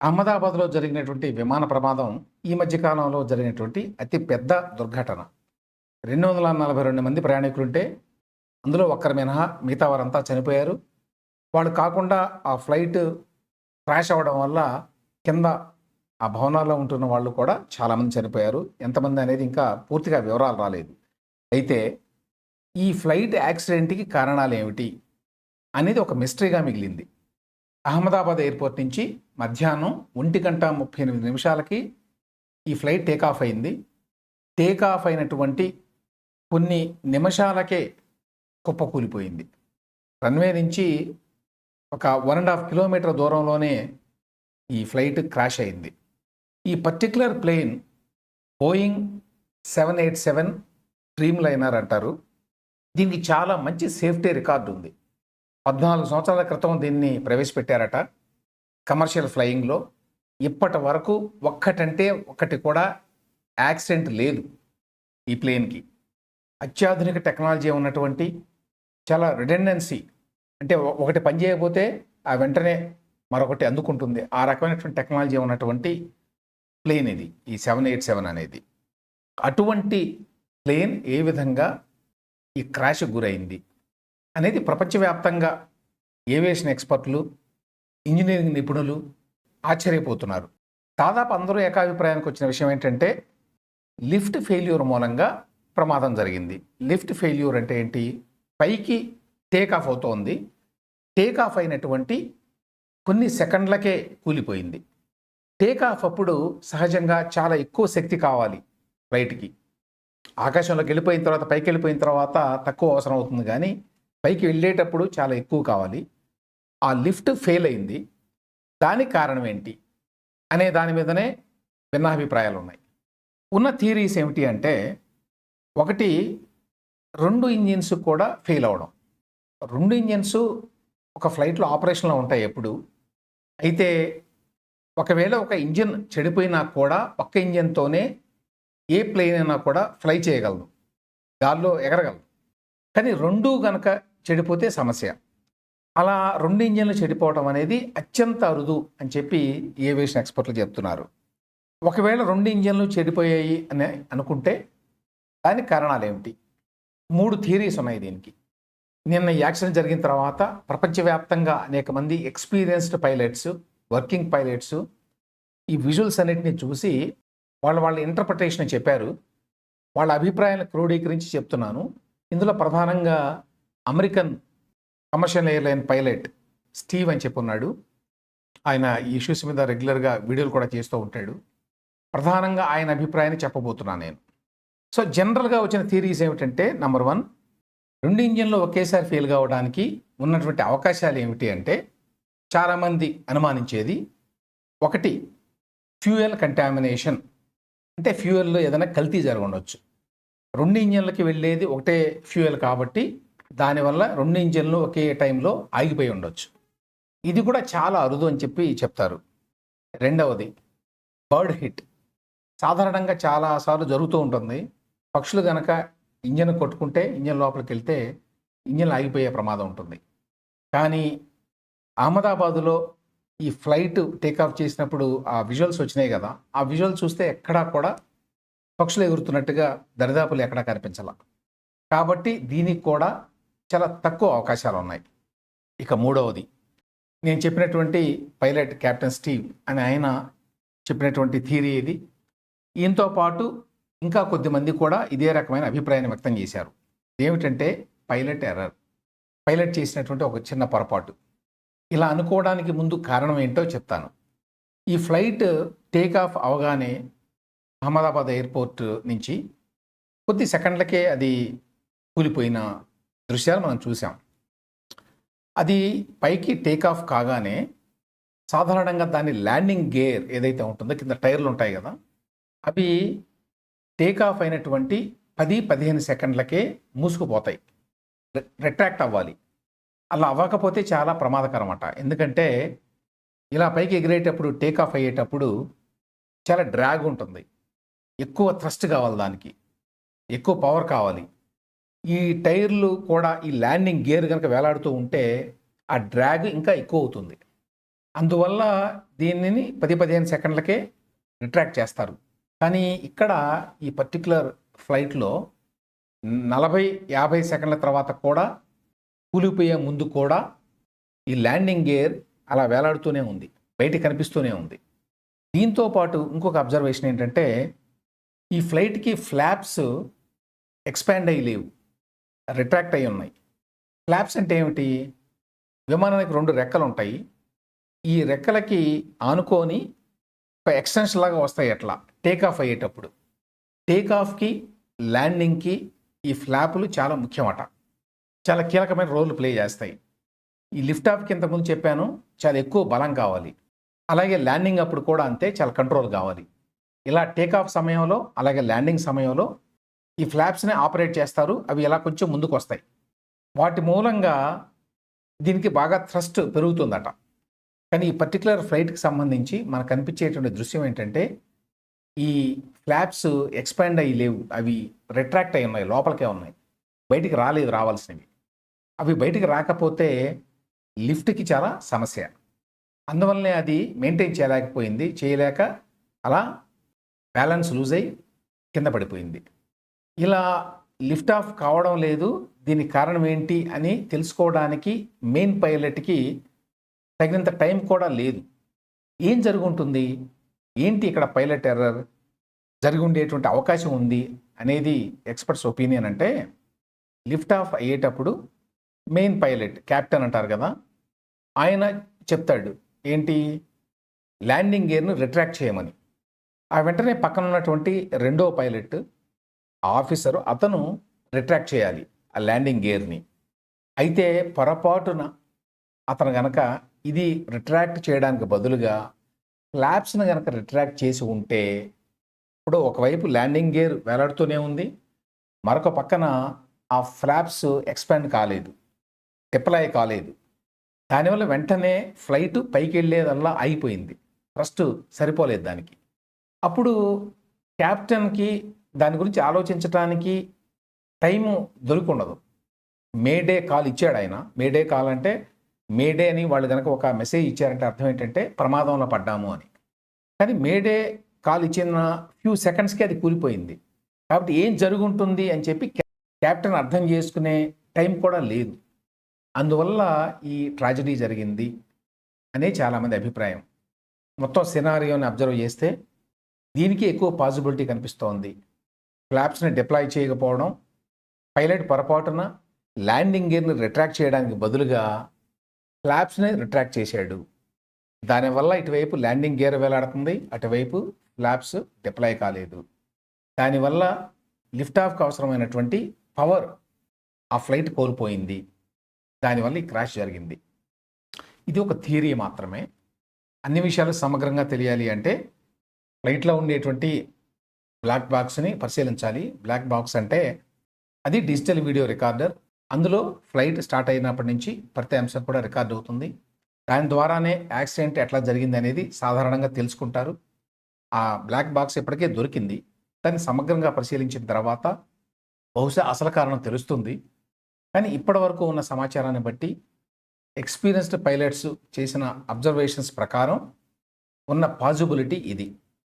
అహ్మదాబాద్లో జరిగినటువంటి విమాన ప్రమాదం ఈ మధ్యకాలంలో జరిగినటువంటి అతి పెద్ద దుర్ఘటన. రెండు వందల నలభై రెండు మంది ప్రయాణికులుంటే అందులో ఒక్కరు మినహా మిగతా వారంతా చనిపోయారు. వాళ్ళు కాకుండా ఆ ఫ్లైట్ క్రాష్ అవ్వడం వల్ల కింద ఆ భవనాల్లో ఉంటున్న వాళ్ళు కూడా చాలామంది చనిపోయారు. ఎంతమంది అనేది ఇంకా పూర్తిగా వివరాలు రాలేదు. అయితే ఈ ఫ్లైట్ యాక్సిడెంట్కి కారణాలు ఏమిటి అనేది ఒక మిస్టరీగా మిగిలింది. అహ్మదాబాద్ ఎయిర్పోర్ట్ నుంచి మధ్యాహ్నం ఒంటి గంట ముప్పై ఎనిమిది నిమిషాలకి ఈ ఫ్లైట్ టేకాఫ్ అయింది. టేకాఫ్ అయినటువంటి కొన్ని నిమిషాలకే కుప్పకూలిపోయింది రన్వే నుంచి ఒక వన్ అండ్ హాఫ్ కిలోమీటర్ దూరంలోనే ఈ ఫ్లైట్ క్రాష్ అయింది. ఈ particular plane Boeing seven eight seven Dreamliner అంటారు. దీనికి చాలా మంచి సేఫ్టీ రికార్డు ఉంది. పద్నాలుగు సంవత్సరాల క్రితం దీన్ని ప్రవేశపెట్టారట. కమర్షియల్ ఫ్లయింగ్లో. ఇప్పటి వరకు ఒక్కటంటే ఒక్కటి కూడా యాక్సిడెంట్ లేదు ఈ ప్లేన్కి. అత్యాధునిక టెక్నాలజీ ఉన్నటువంటి చాలా రిడెండెన్సీ. అంటే ఒకటి పని చేయకపోతే ఆ వెంటనే మరొకటి అందుకుంటుంది. ఆ రకమైనటువంటి టెక్నాలజీ ఉన్నటువంటి ప్లేన్ ఇది ఈ సెవెన్ ఎయిట్ సెవెన్ అనేది. అటువంటి ప్లేన్ ఏ విధంగా ఈ క్రాష్ గురైంది? అనేది ప్రపంచవ్యాప్తంగా ఏవియేషన్ ఎక్స్పర్ట్లు ఇంజనీరింగ్ నిపుణులు ఆశ్చర్యపోతున్నారు. దాదాపు అందరూ ఏకాభిప్రాయానికి వచ్చిన విషయం ఏంటంటే లిఫ్ట్ ఫెయిల్యూర్ మూలంగా ప్రమాదం జరిగింది. లిఫ్ట్ ఫెయిల్యూర్ అంటే ఏంటి? పైకి టేక్ ఆఫ్ అవుతోంది. టేక్ ఆఫ్ అయినటువంటి కొన్ని సెకండ్లకే కూలిపోయింది. టేక్ ఆఫ్ అప్పుడు సహజంగా చాలా ఎక్కువ శక్తి కావాలి ఫ్లైట్కి ఆకాశంలోకి వెళ్ళిపోయిన తర్వాత పైకి వెళ్ళిపోయిన తర్వాత తక్కువ అవసరం అవుతుంది కానీ పైకి వెళ్ళేటప్పుడు చాలా ఎక్కువ కావాలి. ఆ లిఫ్ట్ ఫెయిల్ అయింది. దానికి కారణం ఏంటి? అనే దాని మీదనే భిన్నాభిప్రాయాలు ఉన్నాయి ఉన్న థీరీస్ ఏమిటి అంటే ఒకటి రెండు ఇంజిన్స్ కూడా ఫెయిల్ అవ్వడం రెండు ఇంజిన్స్ ఒక ఫ్లైట్లో ఆపరేషన్లో ఉంటాయి ఎప్పుడు. అయితే ఒకవేళ ఒక ఇంజిన్ చెడిపోయినా కూడా ఒక్క ఇంజిన్తోనే ఏ ప్లేన్ అయినా కూడా ఫ్లై చేయగలదు గాల్లో ఎగరగలదు కానీ రెండు గనక చెడిపోతే సమస్య. అలా రెండు ఇంజన్లు చెడిపోవడం అనేది అత్యంత అరుదు అని చెప్పి ఏవియేషన్ ఎక్స్పర్ట్లు చెప్తున్నారు. ఒకవేళ రెండు ఇంజన్లు చెడిపోయాయి అని అనుకుంటే దానికి కారణాలు ఏమిటి? మూడు థియరీస్ ఉన్నాయి దీనికి. నిన్న యాక్సిడెంట్ జరిగిన తర్వాత ప్రపంచవ్యాప్తంగా అనేక మంది ఎక్స్పీరియన్స్డ్ పైలట్స్ వర్కింగ్ పైలట్స్ ఈ విజువల్స్ అన్నిటిని చూసి వాళ్ళ వాళ్ళ ఇంటర్ప్రిటేషన్ చెప్పారు. వాళ్ళ అభిప్రాయాలను క్రోడీకరించి చెప్తున్నాను. ఇందులో ప్రధానంగా American commercial airline pilot Steve అని చెప్పి ఉన్నాడు ఆయన ఈ ఇష్యూస్ మీద రెగ్యులర్గా వీడియోలు కూడా చేస్తూ ఉంటాడు. ప్రధానంగా ఆయన అభిప్రాయాన్ని చెప్పబోతున్నాను నేను. సో జనరల్గా వచ్చిన థీరీస్ ఏమిటంటే నెంబర్ వన్ రెండు ఇంజన్లు ఒకేసారి ఫెయిల్ కావడానికి ఉన్నటువంటి అవకాశాలు ఏమిటి అంటే చాలామంది అనుమానించేది ఒకటి ఫ్యూయల్ కంటామినేషన్. అంటే ఫ్యూయల్లో ఏదైనా కల్తీ జరగ ఉండొచ్చు. రెండు ఇంజన్లకి వెళ్ళేది ఒకటే ఫ్యూయల్ కాబట్టి దానివల్ల రెండు ఇంజన్లు ఒకే టైంలో ఆగిపోయి ఉండొచ్చు. ఇది కూడా చాలా అరుదు అని చెప్పి చెప్తారు. రెండవది బర్డ్ హిట్. సాధారణంగా చాలాసార్లు జరుగుతూ ఉంటుంది. పక్షులు గనక ఇంజన్ కొట్టుకుంటే ఇంజన్ లోపలికి వెళ్తే ఇంజన్ ఆగిపోయే ప్రమాదం ఉంటుంది. కానీ అహ్మదాబాదులో ఈ ఫ్లైట్ టేకాఫ్ చేసినప్పుడు ఆ విజువల్స్ వచ్చినాయి కదా. ఆ విజువల్ చూస్తే ఎక్కడా కూడా పక్షులు ఎగురుతున్నట్టుగా దరిదాపులు ఎక్కడా కనిపించాల. కాబట్టి దీనికి కూడా చాలా తక్కువ అవకాశాలు ఉన్నాయి ఇక మూడవది నేను చెప్పినటువంటి పైలట్ కెప్టెన్ స్టీవ్ అని ఆయన చెప్పినటువంటి థీరీ ఇది. ఈయనతో పాటు ఇంకా కొద్దిమంది కూడా ఇదే రకమైన అభిప్రాయాన్ని వ్యక్తం చేశారు. ఏమిటంటే పైలట్ ఎర్రర్ పైలట్ చేసినటువంటి ఒక చిన్న పొరపాటు. ఇలా అనుకోవడానికి ముందు కారణం ఏంటో చెప్తాను. ఈ ఫ్లైట్ టేక్ ఆఫ్ అవగానే అహ్మదాబాద్ ఎయిర్పోర్ట్ నుంచి కొద్ది సెకండ్లకే అది కూలిపోయిన దృశ్యాలు మనం చూసాం. అది పైకి టేక్ ఆఫ్ కాగానే సాధారణంగా దాని ల్యాండింగ్ గేర్ ఏదైతే ఉంటుందో కింద టైర్లు ఉంటాయి కదా అవి టేక్ ఆఫ్ అయినటువంటి పది పదిహేను సెకండ్లకే మూసుకుపోతాయి. రిట్రాక్ట్ అవ్వాలి. అలా అవ్వకపోతే చాలా ప్రమాదకరం అట ఎందుకంటే ఇలా పైకి ఎగిరేటప్పుడు టేక్ ఆఫ్ అయ్యేటప్పుడు చాలా డ్రాగ్ ఉంటుంది. ఎక్కువ థ్రస్ట్ కావాలి దానికి. ఎక్కువ పవర్ కావాలి. ఈ టైర్లు కూడా ఈ ల్యాండింగ్ గేర్ కనుక వేలాడుతూ ఉంటే ఆ డ్రాగ్ ఇంకా ఎక్కువ అవుతుంది. అందువల్ల దీనిని పది పదిహేను సెకండ్లకే రిట్రాక్ట్ చేస్తారు. కానీ ఇక్కడ ఈ పర్టికులర్ ఫ్లైట్లో నలభై యాభై సెకండ్ల తర్వాత కూడా కూలిపోయే ముందు కూడా ఈ ల్యాండింగ్ గేర్ అలా వేలాడుతూనే ఉంది. బయట కనిపిస్తూనే ఉంది. దీంతో పాటు ఇంకొక అబ్జర్వేషన్ ఏంటంటే ఈ ఫ్లైట్కి ఫ్లాప్స్ ఎక్స్పాండ్ అయ్యి లేవు. రిట్రాక్ట్ అయి ఉన్నాయి. ఫ్లాప్స్ అంటే ఏమిటి? విమానానికి రెండు రెక్కలు ఉంటాయి ఈ రెక్కలకి ఆనుకొని ఒక ఎక్స్టెన్షన్ లాగా వస్తాయి అట్లా. టేక్ ఆఫ్ అయ్యేటప్పుడు. టేక్ ఆఫ్కి ల్యాండింగ్కి ఈ ఫ్లాపులు చాలా ముఖ్యమట. చాలా కీలకమైన రోల్ ప్లే చేస్తాయి. ఈ లిఫ్ట్ ఆఫ్కి ఇంతకుముందు చెప్పాను చాలా ఎక్కువ బలం కావాలి. అలాగే ల్యాండింగ్ అప్పుడు కూడా అంతే చాలా కంట్రోల్ కావాలి. ఇలా టేక్ ఆఫ్ సమయంలో అలాగే ల్యాండింగ్ సమయంలో ఈ ఫ్లాప్స్ని ఆపరేట్ చేస్తారు. అవి ఇలా కొంచెం ముందుకు వస్తాయి వాటి మూలంగా దీనికి బాగా థ్రస్ట్ పెరుగుతుందట. కానీ ఈ పర్టికులర్ ఫ్లైట్కి సంబంధించి మనకు కనిపించేటువంటి దృశ్యం ఏంటంటే ఈ ఫ్లాప్స్ ఎక్స్పాండ్ అయ్యి లేవు. అవి రిట్రాక్ట్ అయి ఉన్నాయి. లోపలికే ఉన్నాయి. బయటికి రాలేదు రావాల్సినవి. అవి బయటికి రాకపోతే లిఫ్ట్కి చాలా సమస్య. అందువల్లనే అది మెయింటైన్ చేయలేకపోయింది. చేయలేక అలా బ్యాలెన్స్ లూజ్ అయ్యి కింద పడిపోయింది. ఇలా లిఫ్ట్ ఆఫ్ కావడం లేదు. దీనికి కారణం ఏంటి అని తెలుసుకోవడానికి మెయిన్ పైలట్కి తగినంత టైం కూడా లేదు. ఏం జరుగుంటుంది? ఏంటి ఇక్కడ పైలట్ ఎర్రర్? జరిగి ఉండేటువంటి అవకాశం ఉంది అనేది ఎక్స్పర్ట్స్ ఒపీనియన్ అంటే లిఫ్ట్ ఆఫ్ అయ్యేటప్పుడు మెయిన్ పైలట్ క్యాప్టెన్ అంటారు కదా ఆయన చెప్తాడు ఏంటి? ల్యాండింగ్ గేర్ను రిట్రాక్ట్ చేయమని. ఆ వెంటనే పక్కన ఉన్నటువంటి రెండో పైలట్ ఆఫీసరు అతను రిట్రాక్ట్ చేయాలి ఆ ల్యాండింగ్ గేర్ని. అయితే పొరపాటున అతను గనక ఇది రిట్రాక్ట్ చేయడానికి బదులుగా ఫ్లాప్స్ని గనక రిట్రాక్ట్ చేసి ఉంటే ఇప్పుడు ఒకవైపు ల్యాండింగ్ గేర్ వేలాడుతూనే ఉంది. మరొక పక్కన ఆ ఫ్లాప్స్ ఎక్స్పాండ్ కాలేదు. డిప్లై కాలేదు. దానివల్ల వెంటనే ఫ్లైట్ పైకి వెళ్ళేదల్లా అయిపోయింది ఫస్ట్ సరిపోలేదు దానికి. అప్పుడు క్యాప్టెన్కి దాని గురించి ఆలోచించడానికి టైము దొరికుండదు. మేడే కాల్ ఇచ్చాడు ఆయన. మేడే కాల్ అంటే మేడే అని వాళ్ళు కనుక ఒక మెసేజ్ ఇచ్చారంటే అర్థం ఏంటంటే ప్రమాదంలో పడ్డాము అని. కానీ మేడే కాల్ ఇచ్చిన ఫ్యూ సెకండ్స్కి అది కూలిపోయింది. కాబట్టి ఏం జరుగుంటుంది అని చెప్పి క్యాప్టెన్ అర్థం చేసుకునే టైం కూడా లేదు. అందువల్ల ఈ ట్రాజడీ జరిగింది అనే చాలామంది అభిప్రాయం. మొత్తం సినారియోని అబ్జర్వ్ చేస్తే దీనికి ఎక్కువ పాసిబిలిటీ కనిపిస్తోంది. ఫ్లాప్స్ని డిప్లాయ్ చేయకపోవడం పైలట్ పొరపాటున ల్యాండింగ్ గేర్ని రిట్రాక్ట్ చేయడానికి బదులుగా ఫ్లాప్స్ని రిట్రాక్ట్ చేశాడు. దానివల్ల ఇటువైపు ల్యాండింగ్ గేర్ వేలాడుతుంది అటువైపు ఫ్లాప్స్ డిప్లాయ్ కాలేదు. దానివల్ల లిఫ్ట్ ఆఫ్కి అవసరమైనటువంటి పవర్ ఆ ఫ్లైట్ కోల్పోయింది. దానివల్ల ఈ క్రాష్ జరిగింది. ఇది ఒక థియరీ మాత్రమే. అన్ని విషయాలు సమగ్రంగా తెలియాలి అంటే ఫ్లైట్లో ఉండేటువంటి బ్లాక్ బాక్స్ని పరిశీలించాలి. బ్లాక్ బాక్స్ అంటే అది డిజిటల్ వీడియో రికార్డర్ అందులో ఫ్లైట్ స్టార్ట్ అయినప్పటి నుంచి ప్రతి అంశం కూడా రికార్డ్ అవుతుంది. దాని ద్వారానే యాక్సిడెంట్ ఎట్లా జరిగింది అనేది సాధారణంగా తెలుసుకుంటారు. ఆ బ్లాక్ బాక్స్ ఇప్పటికే దొరికింది. దాన్ని సమగ్రంగా పరిశీలించిన తర్వాత బహుశా అసలు కారణం తెలుస్తుంది. కానీ ఇప్పటి వరకు ఉన్న సమాచారాన్ని బట్టి ఎక్స్పీరియన్స్డ్ పైలట్స్ చేసిన అబ్జర్వేషన్స్ ప్రకారం ఉన్న పాజిబిలిటీ ఇది.